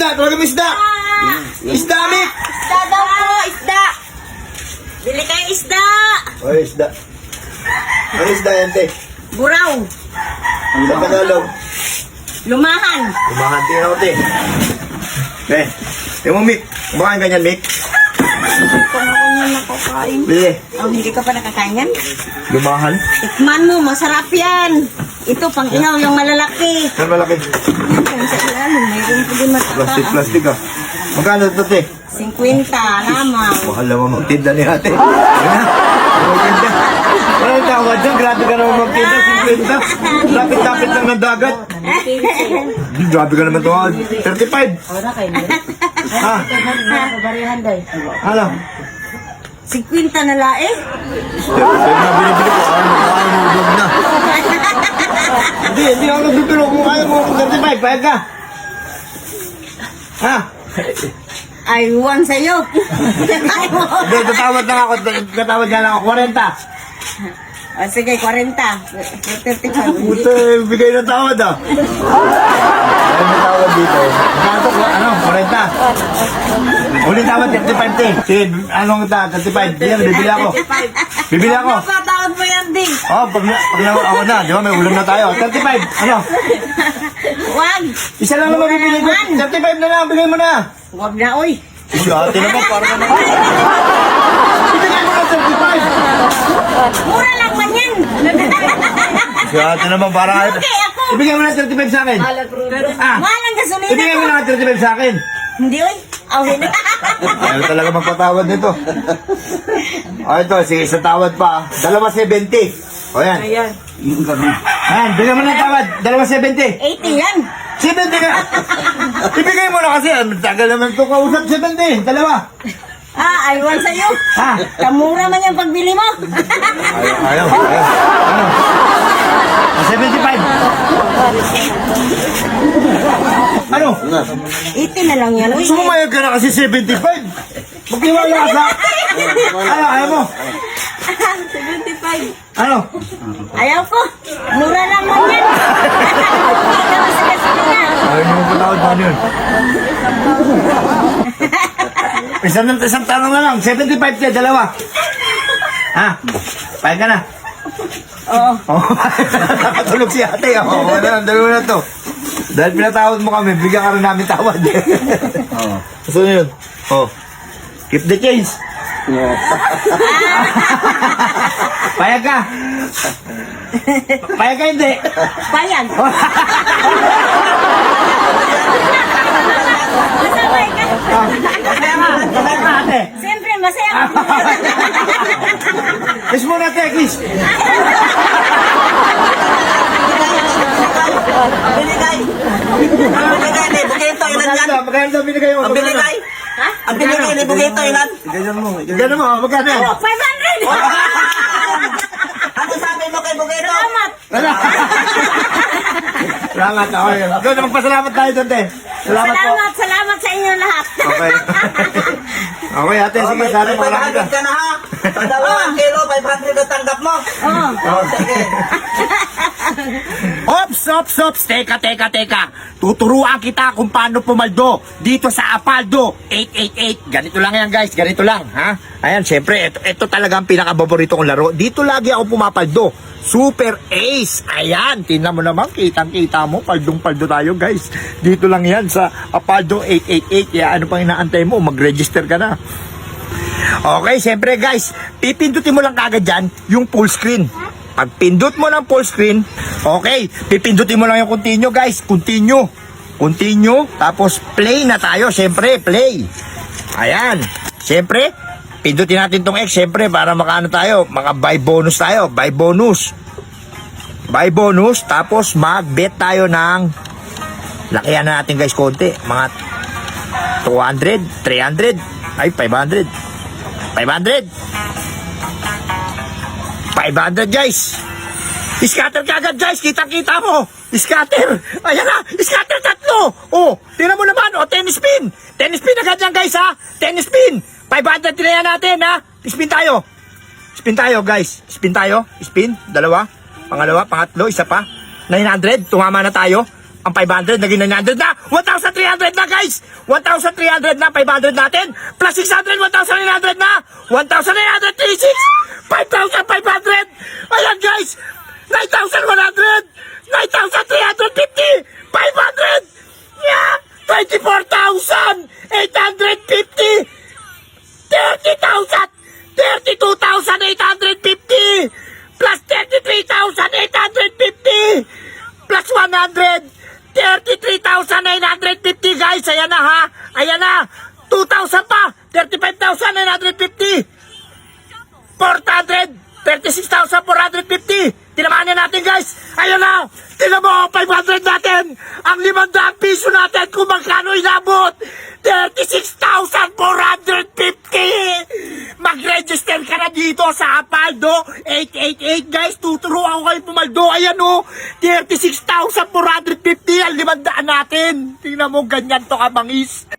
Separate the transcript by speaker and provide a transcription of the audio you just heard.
Speaker 1: isda. Tawagin mo isda. Isda, Mick.
Speaker 2: Isda daw po, isda. Bili kayo isda.
Speaker 1: O, isda. Ano isda yan, te?
Speaker 2: Buraw.
Speaker 1: Sa Tagalog.
Speaker 2: Lumahan.
Speaker 1: Kumahanti na ako, te. Eh, yung mo, Mick. Kumakain ganyan, Mick.
Speaker 2: Kung nyo nakakain.
Speaker 1: Bili.
Speaker 2: Oh, hindi ka pa nakakain yan?
Speaker 1: Lumahan.
Speaker 2: Tikman mo, masarap yan. Ito, pang inaw yung malalaki.
Speaker 1: Saan malaki?
Speaker 2: Kung sa ilalim, mayroon ko din
Speaker 1: Plastic,
Speaker 2: matataas.
Speaker 1: plastic, ah. Magkano ito, te?
Speaker 2: 50 lamang.
Speaker 1: Mahal naman magtinda ni ate. Magtinda. Walang tawad dyan. Grabe ka naman magtinda. 50. Lapit-lapit lang ng dagat. Grabe ka naman tawad. 35. Ha? Ano?
Speaker 2: 50 na lae.
Speaker 1: Pero na binibili ko. Ano mo mo na. Hindi, hindi ako nagtutulog. Kung kaya mo 35, payag ka. Ha?
Speaker 2: Ay, one sa'yo.
Speaker 1: Hindi, tatawad lang ako. Tatawad nga lang ako. 40.
Speaker 2: o, sige, 40. 35.
Speaker 1: Puta, bigay ng tawad ah. Ay, may tawad dito. Magkano to? Ano? 40. Ulit tawad, 35 te. Sige, anong ta? 35. Bili, bibili ako. Bibili ako.
Speaker 2: Napatawad mo yan, Ding.
Speaker 1: Oh, pag, pag na, ako na, di ba may ulam na tayo. 35. Ano?
Speaker 2: Wag.
Speaker 1: Isa lang naman bibili ko. 35 na lang, bigay mo na.
Speaker 2: Wag na, oy.
Speaker 1: Si ate naman, parang naman. Ibigay mo na 35.
Speaker 2: Mura lang man yan.
Speaker 1: Si ate naman, parang...
Speaker 2: Okay.
Speaker 1: Ibigay mo na 35 sa akin. Ah,
Speaker 2: Mahal ang gasolina
Speaker 1: ibigay mo
Speaker 2: ko.
Speaker 1: na 35 sa akin.
Speaker 2: Hindi, oy. Awin na.
Speaker 1: Ayaw talaga magpatawad nito. O ito, sige, sa tawad pa. Dalawa 70. O yan.
Speaker 2: Ayan.
Speaker 1: Ayan, bigyan mo ng tawad. Dalawa 70.
Speaker 2: 80 yan.
Speaker 1: 70 ka. Ibigay mo na kasi. Ang tagal naman ito kausap 70. Dalawa.
Speaker 2: Ah, I want sa'yo.
Speaker 1: Ha?
Speaker 2: Kamura man yung pagbili mo.
Speaker 1: Ayaw, ayaw. ayaw. Ano? O, 75. Ano?
Speaker 2: 80 na lang yan. Uy,
Speaker 1: Sumayag ka na kasi 75. Magtiwala ka sa... Ano, ayaw mo?
Speaker 2: 75.
Speaker 1: Ano?
Speaker 2: Ayaw ko. Mura lang man yan.
Speaker 1: Ayaw niyo magpatawad pa yun. Isang, isang tanong na lang. 75 siya, dalawa. Ha? Pahay ka na.
Speaker 2: Oo.
Speaker 1: Oh, nakatulog si ate. Oo, oh, na, dalawa na to. Dahil pinatawad mo kami, bigyan ka rin namin tawad. Oo. So yun. Oh. Keep the change. Payag ka. Payag ka hindi.
Speaker 2: Payag. Masabay ka.
Speaker 1: Ah, Masaya ka. Masaya ka ate.
Speaker 2: Siyempre, masaya ka.
Speaker 1: Kiss mo na ate, kiss.
Speaker 3: Binigay. Binigay ni Bukito ilan yan?
Speaker 1: Magkano daw binigay mo?
Speaker 3: Ang binigay.
Speaker 2: Ha?
Speaker 3: Ang binigay ni Bukito ilan?
Speaker 1: Ganyan mo. Ganyan mo. Magkano?
Speaker 2: 500.
Speaker 3: Ano sabi mo kay Bukito?
Speaker 2: Salamat.
Speaker 1: Salamat. Okay. Doon, magpasalamat tayo doon. Salamat po.
Speaker 2: Salamat, salamat sa inyo lahat.
Speaker 1: Okay. Okay, ate.
Speaker 3: Oh,
Speaker 1: Sige, sana makarami ka.
Speaker 3: 500 ka na ha. Dalawang kilo, 500 na tanggap mo.
Speaker 2: Oo.
Speaker 3: Oh, sige.
Speaker 4: Ops, ops, ops, teka, teka, teka. Tuturuan kita kung paano pumaldo dito sa Apaldo 888. Ganito lang yan guys, ganito lang, ha? Ayan, syempre, ito, ito talaga ang pinakababorito kong laro. Dito lagi ako pumapaldo. Super Ace. Ayan, tingnan mo naman, kitang-kita mo, paldong-paldo tayo guys. Dito lang yan sa Apaldo 888. Kaya ano pang inaantay mo, mag-register ka na. Okay, siyempre guys, pipindutin mo lang kagad dyan yung full screen. Pag pindot mo ng full screen, okay, pipindutin mo lang yung continue guys, continue. Continue, tapos play na tayo, siyempre, play. Ayan, siyempre, pindutin natin tong X, siyempre, para makaano tayo, mga buy bonus tayo, buy bonus. Buy bonus, tapos mag-bet tayo ng, lakihan na natin guys konti, mga 200, 300, ay 500. 500. 500 guys. Scatter kagad guys. Kita-kita mo. Scatter. Ayan na. Scatter tatlo. Oh, tingnan mo naman. Oh, 10 spin. 10 spin agad yan guys ha. 10 spin. 500 tinayan natin ha. Spin tayo. Spin tayo guys. Spin tayo. Spin. Dalawa. Pangalawa. Pangatlo. Isa pa. 900. Tumama na tayo.
Speaker 1: Ang 500 naging 900 na. 1,300 na guys. 1,300 na. 500 natin. Plus 600. 1,900 na. 1,936. 5,500. Ayan guys. 9,100. 9,350. 500. Yeah. 24,850. 30,000! 32,850! Plus 33,850! Plus 100! 33,950 guys! Ayan na ha! Ayan na! 2,000 pa! 35,950! 400! 36,450! Guys! Ayun na! Tingnan mo! 500 natin! Ang 500 piso natin kung magkano inabot! 36,450! Mag-register ka na dito sa Apaldo 888 guys! Tuturuan ko kayo pumaldo! Ayan o! 36,450 ang 500 natin! Tingnan mo ganyan to kabangis!